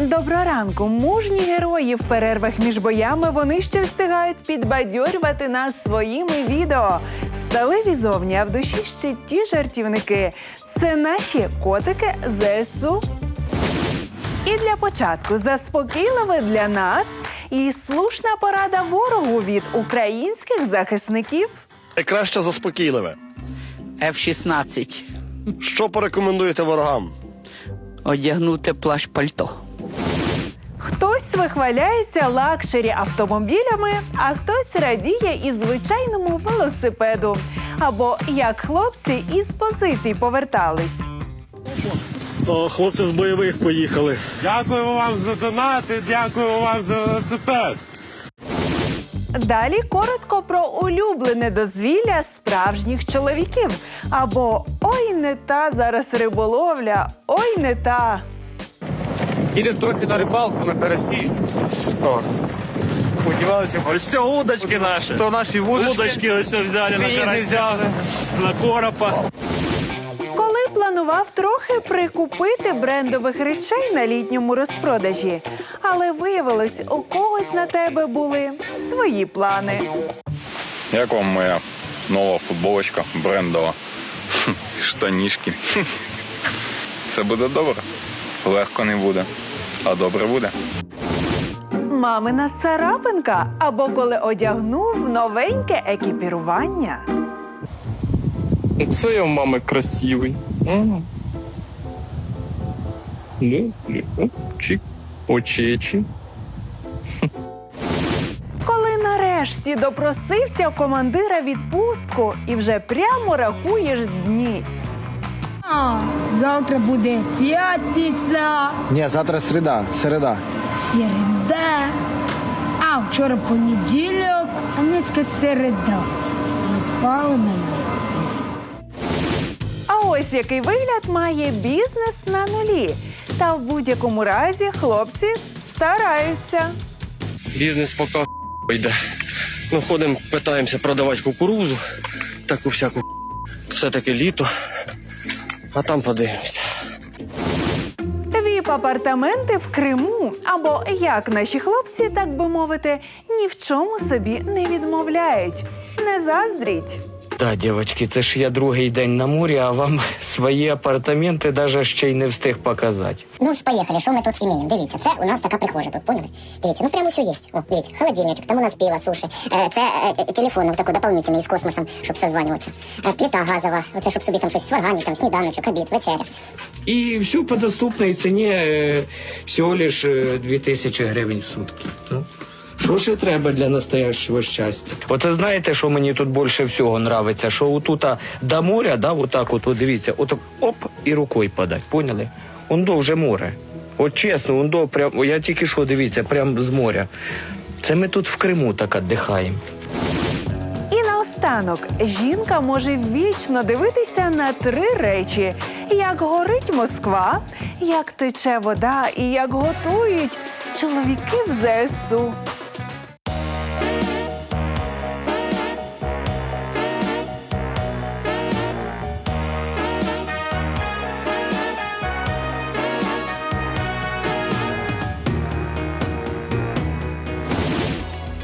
Доброго ранку, мужні герої в перервах між боями. Вони ще встигають підбадьорювати нас своїми відео. Сталеві зовні, а в душі ще ті жартівники. Це наші котики ЗСУ. І для початку заспокійливе для нас і слушна порада ворогу від українських захисників. Найкраще заспокійливе. F-16. Що порекомендуєте ворогам? Одягнути плащ пальто. Хтось вихваляється лакшері автомобілями, а хтось радіє і звичайному велосипеду. Або як хлопці із позицій повертались. О, хлопці з бойових поїхали. Дякуємо вам за донати, дякуємо вам за велосипед. Далі коротко про улюблене дозвілля справжніх чоловіків. Або ой, не та зараз риболовля, ой, не та. Їдемо трохи на рибалку на карасі. О, Подівалися. Ось все удочки наші. То наші вудочки. Удочки ось взяли на карася, на коропа. Коли планував трохи прикупити брендових речей на літньому розпродажі, але виявилось, у когось на тебе були свої плани. Як вам моя нова футболочка брендова? Штанішки. Це буде добре. Легко не буде, а добре буде. Мамина царапинка або коли одягнув новеньке екіпірування. Це я в мами красивий. Чик, очечі. Коли нарешті допросився командира відпустку і вже прямо рахуєш дні. А, завтра буде п'ятниця, Ні, завтра середа, середа. середа. А вчора понеділок, а низька середа. Не спали мене. А ось який вигляд має бізнес на нулі. Та в будь-якому разі хлопці стараються. Бізнес поки йде. Ну, ходимо, питаємося продавати кукурузу, таку всяку. Все-таки літо. А там подивимося. Віп-апартаменти в Криму, або як наші хлопці, так би мовити, ні в чому собі не відмовляють. Не заздріть. Так, дівчатки, це ж я другий день на морі, а вам свої апартаменти навіть ще й не встиг показати. Ну ж, поїхали, що ми тут імеємо? Дивіться, це у нас така прихожа тут, поняли? Дивіться, ну прямо все є. О, дивіться, холодильничок, там у нас пиво, суші. Е, Це е, телефон ну, такий дополнительний з космосом, щоб созванюватися. Е, Плита газова, оце щоб собі там щось сваргані, там сніданочок, обід, вечеря. І все по доступній ціні е, всього лиш е, 2000 гривень в сутки. Ну, що ще треба для настоящого щастя? Оце знаєте, що мені тут більше всього нравиться? Що отут а, до моря, да, отак от, от дивіться, отак оп, і рукою подать, поняли? Он вже море. От чесно, он до прям, я тільки що дивіться, прям з моря. Це ми тут в Криму так віддихаємо. І наостанок жінка може вічно дивитися на три речі: як горить Москва, як тече вода і як готують чоловіки в ЗСУ.